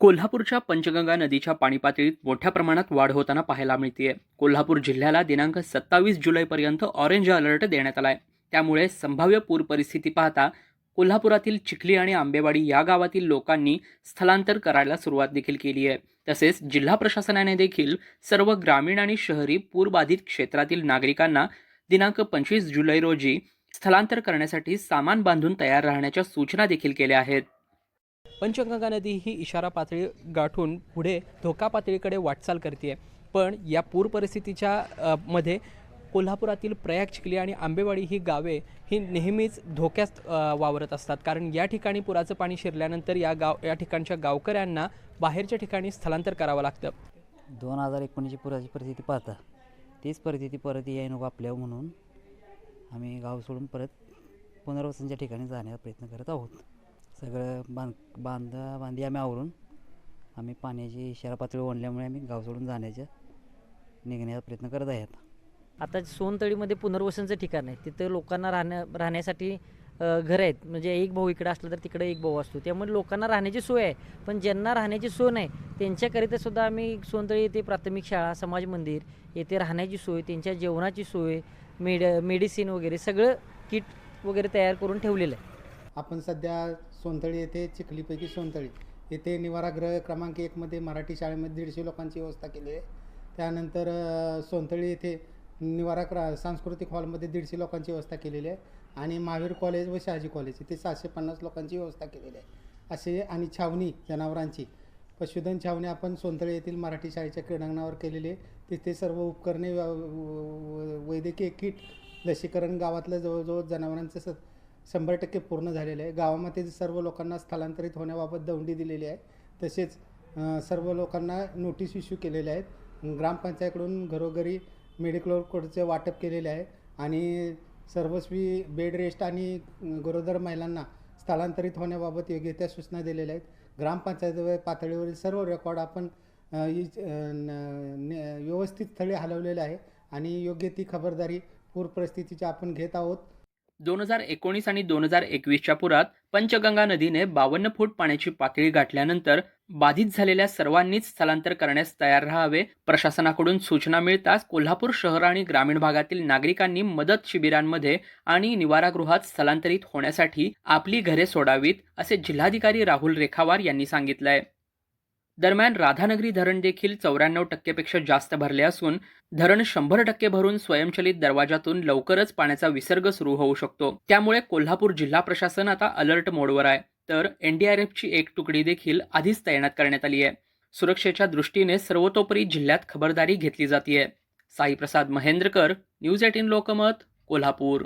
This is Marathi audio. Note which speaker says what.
Speaker 1: कोल्हापूरच्या पंचगंगा नदीच्या पाणी पातळीत मोठ्या प्रमाणात वाढ होताना पाहायला मिळतेय. कोल्हापूर जिल्ह्याला दिनांक सत्तावीस जुलैपर्यंत ऑरेंज अलर्ट देण्यात आलाय. त्यामुळे संभाव्य पूर परिस्थिती पाहता कोल्हापुरातील चिखली आणि आंबेवाडी या गावातील लोकांनी स्थलांतर करायला सुरुवात देखील केली आहे. तसेच जिल्हा प्रशासनाने देखील सर्व ग्रामीण आणि शहरी पूरबाधित क्षेत्रातील नागरिकांना दिनांक पंचवीस जुलै रोजी स्थलांतर करण्यासाठी सामान बांधून तयार राहण्याच्या सूचना देखील केल्या आहेत. पंचगंगा नदी ही इशारा पातळी गाठून पुढे धोका पातळीकडे वाटचाल करते पण या पूर परिस्थितीच्या मध्ये कोल्हापुरातील प्रयाग चिखली आणि आंबेवाडी ही गावे ही नेहमीच धोक्यात वावरत असतात. कारण या ठिकाणी पुराचं पाणी शिरल्यानंतर या गाव या ठिकाणच्या गावकऱ्यांना बाहेरच्या ठिकाणी स्थलांतर करावं लागतं.
Speaker 2: दोन हजार एकोणीसची पुराची परिस्थिती पाहता. तीच परिस्थिती परत याय नको आपल्या म्हणून आम्ही गाव सोडून परत पुनर्वसनच्या ठिकाणी जाण्याचा प्रयत्न करत आहोत. सगळं बांध बांधा बांधी आम्ही आवरून आम्ही पाण्याची इशारा पातळी ओढल्यामुळे आम्ही गाव सोडून जाण्याच्या निघण्याचा प्रयत्न करत आहेत आता.
Speaker 3: सोनतळीमध्ये पुनर्वसनचं ठिकाण आहे. तिथं लोकांना राहण्या राहण्यासाठी घर घरं आहेत. म्हणजे एक भाऊ इकडं असला तर तिकडे एक भाऊ असतो. त्यामुळे लोकांना राहण्याची सोय आहे. पण ज्यांना राहण्याची सोय नाही त्यांच्याकरिता सुद्धा आम्ही सोनतळी येथे प्राथमिक शाळा समाज मंदिर येथे राहण्याची सोय त्यांच्या जेवणाची सोय मेड मेडिसिन वगैरे सगळं किट वगैरे तयार करून ठेवलेलं आहे.
Speaker 4: आपण सध्या सोनतळी येथे चिखलीपैकी सोनतळी येथे निवारागृह क्रमांक एकमध्ये मराठी शाळेमध्ये दीडशे लोकांची व्यवस्था केली आहे. त्यानंतर सोनतळी येथे निवारा क्रा सांस्कृतिक हॉलमध्ये दीडशे लोकांची व्यवस्था केलेली आहे आणि महावीर कॉलेज व शहाजी कॉलेज इथे सातशे पन्नास लोकांची व्यवस्था केलेली आहे. असे आणि छावणी जनावरांची पशुधन छावणी आपण सोनतळे येथील मराठी शाळेच्या क्रीडांगणावर केलेली आहे. तिथे सर्व उपकरणे वैद्यकीय किट लसीकरण गावातलं जवळजवळ जनावरांचं स शंभर टक्के पूर्ण झालेलं आहे. गावामध्ये सर्व लोकांना स्थलांतरित होण्याबाबत दौंडी दिलेली आहे तसेच सर्व लोकांना नोटीस इश्यू केलेल्या आहेत. ग्रामपंचायतकडून घरोघरी मेडिकल कोडचे वाटप केलेले आहे आणि सर्वस्वी बेड रेस्ट आणि गरोदर महिलांना स्थलांतरित होण्याबाबत योग्य त्या सूचना दिलेल्या आहेत. ग्रामपंचायत पातळीवरील सर्व रेकॉर्ड आपण न- व्यवस्थित स्थळी हलवलेले आहे आणि योग्य ती खबरदारी पूर परिस्थितीची आपण घेत आहोत.
Speaker 1: दोन हजार एकोणीस आणि दोन हजार एकवीसच्या पुरात पंचगंगा नदीने बावन्न फूट पाण्याची पातळी गाठल्यानंतर बाधित झालेल्या सर्वांनीच स्थलांतर करण्यास तयार राहावे प्रशासनाकडून सूचना मिळताच कोल्हापूर शहर आणि ग्रामीण भागातील नागरिकांनी मदत शिबिरांमध्ये आणि निवारागृहात स्थलांतरित होण्यासाठी आपली घरे सोडावीत असे जिल्हाधिकारी राहुल रेखावार यांनी सांगितलंय. दरम्यान राधानगरी धरण देखील चौऱ्याण्णव टक्केपेक्षा जास्त भरले असून धरण शंभर टक्के भरून स्वयंचलित दरवाजातून लवकरच पाण्याचा विसर्ग सुरू होऊ शकतो. त्यामुळे कोल्हापूर जिल्हा प्रशासन आता अलर्ट मोडवर आहे. तर एनडीआरएफची एक तुकडी देखील आधीच तैनात करण्यात आली आहे. सुरक्षेच्या दृष्टीने सर्वतोपरी जिल्ह्यात खबरदारी घेतली जाते साईप्रसाद महेंद्रकर न्यूज एटीन लोकमत कोल्हापूर.